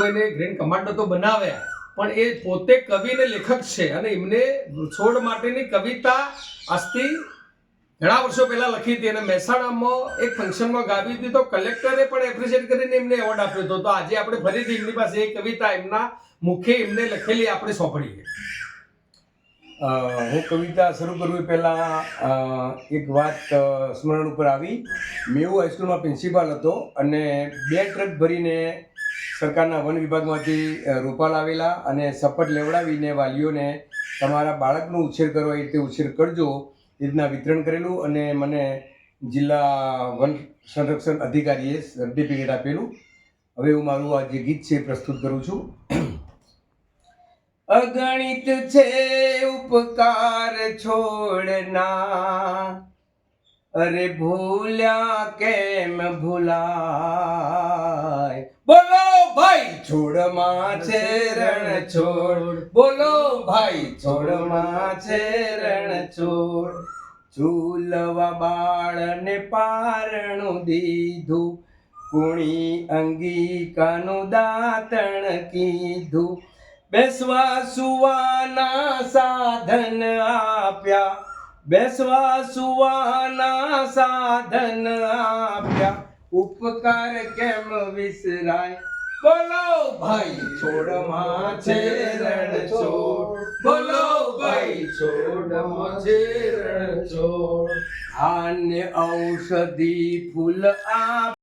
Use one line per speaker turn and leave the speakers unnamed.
ભાઈને grand commando તો બનાવ્યા, પણ એ પોતે કવિ ને લેખક છે અને એમને છોડ માટેની કવિતા આજથી ઘણા વર્ષો પહેલા લખી હતી અને મહેસાણામાં એક ફંક્શનમાં ગાવી હતી તો કલેક્ટરે પણ એપ્રિશિએટ કરીને એમને એવોર્ડ આપ્યો હતો. તો આજે આપણે ફરીથી એમની પાસે એ કવિતા, એમના મુખે એમને લખેલી આપણે સોંપડીએ
હું કવિતા શરૂ કરવી પહેલાં એક વાત સ્મરણ ઉપર આવી. મેં હાઈસ્કૂલમાં પ્રિન્સિપાલ હતો અને બે ટ્રક ભરીને સરકારના વન વિભાગમાંથી રોપા લાવેલા અને શપથ લેવડાવીને વાલીઓને તમારા બાળકનો ઉછેર કરો એ રીતે ઉછેર કરજો, એ રીતના વિતરણ કરેલું અને મને જિલ્લા વન સંરક્ષણ અધિકારીએ સર્ટિફિકેટ આપેલું. હવે હું મારું આ જે ગીત છે પ્રસ્તુત કરું છું. અગણિત છે ઉપકાર છોડના અરે ભૂલ્યા કેમ ભૂલાય? બોલો. ભાઈ, છોડમાં છે રણ છોડ બોલો ભાઈ, છોડમાં છે રણ છોડ ઝૂલવા બાળને પારણું દીધું. કુણી અંગિકાનું દાંતણ કીધું. બેસવા સુવાના સાધન આપ્યા. બેસવા સુવાના સાધન આપ્યા. ઉપકાર કેમ વિસરાય? બોલો ભાઈ છોડમાં છે રણ છોડ. બોલો ભાઈ છોડમાં છે રણ છોડ. ધાન્ય ઔષધિ ફૂલ આપ.